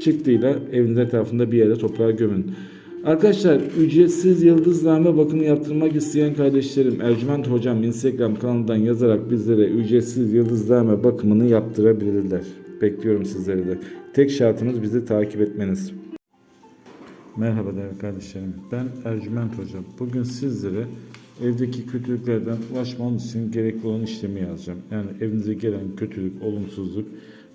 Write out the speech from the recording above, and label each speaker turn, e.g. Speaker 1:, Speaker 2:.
Speaker 1: çıktıyla eviniz etrafında bir yere toprağa gömün. Arkadaşlar ücretsiz yıldızlame bakımı yaptırmak isteyen kardeşlerim Ercüment Hocam Instagram kanalından yazarak bizlere ücretsiz yıldızlame bakımını yaptırabilirler. Bekliyorum sizleri de. Tek şartımız bizi takip etmeniz. Merhaba değerli kardeşlerim. Ben Ercüment Hocam. Bugün sizlere evdeki kötülüklerden ulaşmanız için gerekli olan işlemi yazacağım. Yani evinize gelen kötülük, olumsuzluk